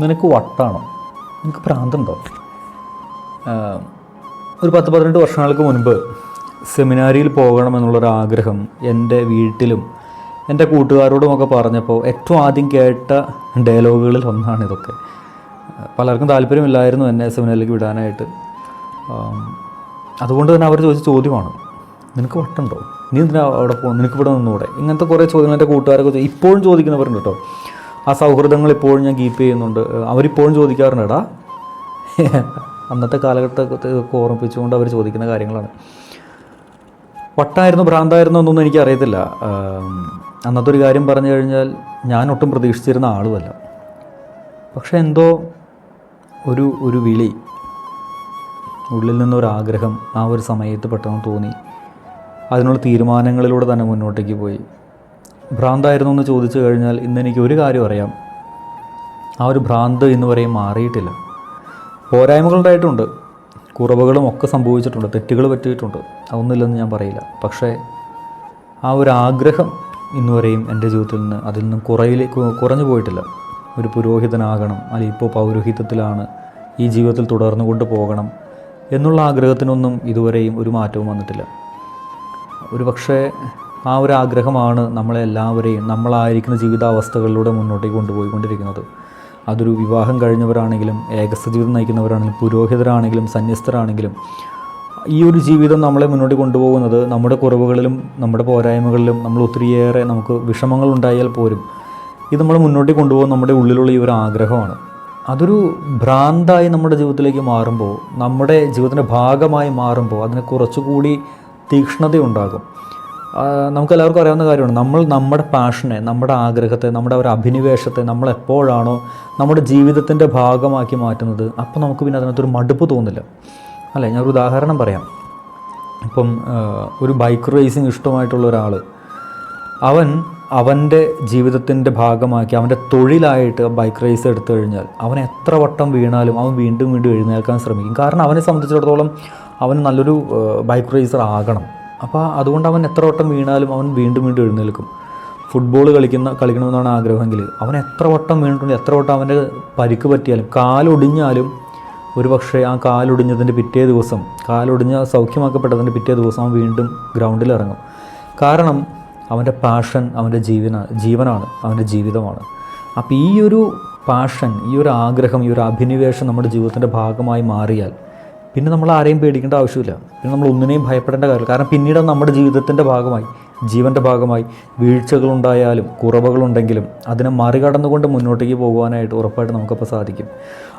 നിനക്ക് വട്ടാണോ? നിനക്ക് ഭ്രാന്തുണ്ടോ ആഹ് ഒരു പത്ത് പതിനെട്ട് വർഷങ്ങൾക്ക് മുൻപ് സെമിനാരിയിൽ പോകണമെന്നുള്ളൊരാഗ്രഹം എന്റെ വീട്ടിലും എന്റെ കൂട്ടുകാരോടുമൊക്കെ പറഞ്ഞപ്പോൾ ഏറ്റവും ആദ്യം കേട്ട ഡയലോഗുകളിൽ ഒന്നാണ് ഇതൊക്കെ. പലർക്കും താല്പര്യമില്ലായിരുന്നു എന്നെ സെമിനാറിലേക്ക് വിടാനായിട്ട്. അതുകൊണ്ട് തന്നെ അവർ ചോദിച്ച ചോദ്യമാണ് നിനക്ക് വട്ടുണ്ടോ? നീ എന്തിനാ അവിടെ പോകും നിനക്ക് ഇവിടെ നിന്നൂടെ? ഇങ്ങനത്തെ കുറേ ചോദ്യങ്ങൾ എന്റെ കൂട്ടുകാരൊക്കെ ഇപ്പോഴും ചോദിക്കുന്നവരുണ്ട് കേട്ടോ. ആ സൗഹൃദങ്ങൾ ഇപ്പോഴും ഞാൻ കീപ്പ് ചെയ്യുന്നുണ്ട്. അവരിപ്പോഴും ചോദിക്കാറുണ്ട് അന്നത്തെ കാലഘട്ടത്തെ ഓർമ്മിപ്പിച്ചുകൊണ്ട് അവർ ചോദിക്കുന്ന കാര്യങ്ങളാണ്. വട്ടായിരുന്നു ഭ്രാന്തായിരുന്നോ എന്നൊന്നും എനിക്കറിയത്തില്ല അന്നത്തെ ഒരു കാര്യം പറഞ്ഞു കഴിഞ്ഞാൽ ഞാൻ ഒട്ടും പ്രതീക്ഷിച്ചിരുന്ന ആളുമല്ല. പക്ഷേ എന്തോ ഒരു ഒരു വിളി ഉള്ളിൽ നിന്നൊരാഗ്രഹം ആ ഒരു സമയത്ത് പെട്ടെന്ന് തോന്നി. അതിനുള്ള തീരുമാനങ്ങളിലൂടെ തന്നെ മുന്നോട്ടേക്ക് പോയി. ഭ്രാന്തായിരുന്നു എന്ന് ചോദിച്ചു കഴിഞ്ഞാൽ ഇന്ന് എനിക്ക് ഒരു കാര്യം അറിയാം. ആ ഒരു ഭ്രാന്ത് ഇന്ന് വരെയും മാറിയിട്ടില്ല. പോരായ്മകളുണ്ടായിട്ടുണ്ട്. കുറവുകളും ഒക്കെ സംഭവിച്ചിട്ടുണ്ട്. തെറ്റുകൾ പറ്റിയിട്ടുണ്ട്. അതൊന്നുമില്ലെന്ന് ഞാൻ പറയില്ല. പക്ഷേ ആ ഒരു ആഗ്രഹം ഇന്ന് വരെയും എന്റെ ജീവിതത്തിൽ നിന്ന് അതിൽ നിന്നും കുറയിലേ കുറഞ്ഞു പോയിട്ടില്ല. ഒരു പുരോഹിതനാകണം അല്ലെങ്കിൽ ഇപ്പോൾ പൗരോഹിത്യത്തിലാണ് ഈ ജീവിതത്തിൽ തുടർന്നു കൊണ്ട് പോകണം എന്നുള്ള ആഗ്രഹത്തിനൊന്നും ഇതുവരെയും ഒരു മാറ്റവും വന്നിട്ടില്ല. ഒരു പക്ഷേ ആ ഒരു ആഗ്രഹമാണ് നമ്മളെ എല്ലാവരെയും നമ്മളായിരിക്കുന്ന ജീവിതാവസ്ഥകളിലൂടെ മുന്നോട്ടേക്ക് കൊണ്ടുപോയിക്കൊണ്ടിരിക്കുന്നത്. അതൊരു വിവാഹം കഴിഞ്ഞവരാണെങ്കിലും ഏകസ്ഥ ജീവിതം നയിക്കുന്നവരാണെങ്കിലും പുരോഹിതരാണെങ്കിലും സന്യസ്തരാണെങ്കിലും ഈ ഒരു ജീവിതം നമ്മളെ മുന്നോട്ട് കൊണ്ടുപോകുന്നത് നമ്മുടെ കുറവുകളിലും നമ്മുടെ പോരായ്മകളിലും നമ്മൾ ഒത്തിരിയേറെ നമുക്ക് വിഷമങ്ങൾ ഉണ്ടായാൽ പോലും ഇത് നമ്മൾ മുന്നോട്ട് കൊണ്ടുപോകുന്ന നമ്മുടെ ഉള്ളിലുള്ള ഈ ഒരു ആഗ്രഹമാണ്. അതൊരു ഭ്രാന്തായി നമ്മുടെ ജീവിതത്തിലേക്ക് മാറുമ്പോൾ നമ്മുടെ ജീവിതത്തിന്റെ ഭാഗമായി മാറുമ്പോൾ അതിന് കുറച്ചുകൂടി തീക്ഷ്ണതയുണ്ടാകും. ആ, നമുക്ക് എല്ലാവർക്കും അറിയാവുന്ന കാര്യമാണ്. നമ്മൾ നമ്മുടെ പാഷനെ നമ്മുടെ ആഗ്രഹത്തെ നമ്മുടെ ഒരു അഭിനിവേശത്തെ നമ്മൾ എപ്പോഴാണോ നമ്മുടെ ജീവിതത്തിന്റെ ഭാഗമാക്കി മാറ്റുന്നത് അപ്പോൾ നമുക്ക് പിന്നെ അതിനകത്തൊരു മടുപ്പ് തോന്നില്ല. അല്ലേ? ഞാനൊരു ഉദാഹരണം പറയാം. ഇപ്പം ഒരു ബൈക്ക് റേസിങ് ഇഷ്ടമായിട്ടുള്ള ഒരാൾ അവൻ അവന്റെ ജീവിതത്തിന്റെ ഭാഗമാക്കി അവന്റെ തൊഴിലായിട്ട് ബൈക്ക് റേസ് എടുത്തു കഴിഞ്ഞാൽ അവൻ എത്ര വട്ടം വീണാലും അവൻ വീണ്ടും വീണ്ടും എഴുന്നേൽക്കാൻ ശ്രമിക്കും. കാരണം അവനെ സംബന്ധിച്ചിടത്തോളം അവന് നല്ലൊരു ബൈക്ക് റേസർ ആകണം. അപ്പോൾ അതുകൊണ്ട് അവൻ എത്ര വട്ടം വീണാലും അവൻ വീണ്ടും വീണ്ടും എഴുന്നേൽക്കും. ഫുട്ബോൾ കളിക്കുന്ന കളിക്കണമെന്നാണ് ആഗ്രഹമെങ്കിൽ അവൻ എത്ര വട്ടം വീണിട്ടുണ്ട് എത്ര വട്ടം അവന്റെ പരിക്ക് പറ്റിയാലും കാലൊടിഞ്ഞാലും ഒരു പക്ഷേ ആ കാലൊടിഞ്ഞതിന്റെ പിറ്റേ ദിവസം കാലൊടിഞ്ഞ സൗഖ്യമാക്കപ്പെട്ടതിന്റെ പിറ്റേ ദിവസം അവൻ വീണ്ടും ഗ്രൗണ്ടിൽ ഇറങ്ങും. കാരണം അവന്റെ പാഷൻ അവന്റെ ജീവന ജീവനാണ് അവന്റെ ജീവിതമാണ്. അപ്പോൾ ഈ ഒരു പാഷൻ ഈ ഒരു ആഗ്രഹം ഈ ഒരു അഭിനിവേശം നമ്മുടെ ജീവിതത്തിന്റെ ഭാഗമായി മാറിയാൽ പിന്നെ നമ്മൾ ആരെയും പേടിക്കേണ്ട ആവശ്യമില്ല. പിന്നെ നമ്മൾ ഒന്നിനെയും ഭയപ്പെടേണ്ട കാര്യമില്ല. കാരണം പിന്നീട് നമ്മുടെ ജീവിതത്തിന്റെ ഭാഗമായി ജീവന്റെ ഭാഗമായി വീഴ്ചകളുണ്ടായാലും കുറവുകളുണ്ടെങ്കിലും അതിനെ മറികടന്നുകൊണ്ട് മുന്നോട്ടേക്ക് പോകുവാനായിട്ട് ഉറപ്പായിട്ട് നമുക്കപ്പോൾ സാധിക്കും.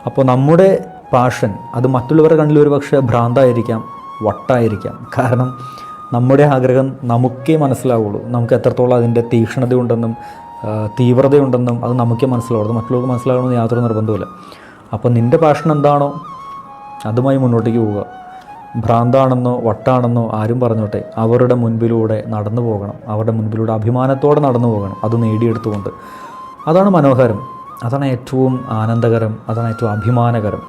അപ്പോൾ നമ്മുടെ പാഷൻ അത് മറ്റുള്ളവരുടെ കണ്ണിൽ ഒരു പക്ഷേ ഭ്രാന്തായിരിക്കാം വട്ടായിരിക്കാം. കാരണം നമ്മുടെ ആഗ്രഹം നമുക്കേ മനസ്സിലാവുള്ളൂ. നമുക്ക് എത്രത്തോളം അതിന്റെ തീക്ഷ്ണതയുണ്ടെന്നും തീവ്രതയുണ്ടെന്നും അത് നമുക്കേ മനസ്സിലാവുള്ളൂ. മറ്റുള്ളവർക്ക് മനസ്സിലാകണമെന്ന് യാതൊരു നിർബന്ധമില്ല അപ്പോൾ നിന്റെ പാഷൻ എന്താണോ അതുമായി മുന്നോട്ടേക്ക് പോവുക. ഭ്രാന്താണെന്നോ വട്ടാണെന്നോ ആരും പറഞ്ഞോട്ടെ. അവരുടെ മുൻപിലൂടെ നടന്നു പോകണം. അവരുടെ മുൻപിലൂടെ അഭിമാനത്തോടെ നടന്നു പോകണം. അത് നേടിയെടുത്തുകൊണ്ട്. അതാണ് മനോഹരം. അതാണ് ഏറ്റവും ആനന്ദകരം. അതാണ് ഏറ്റവും അഭിമാനകരം.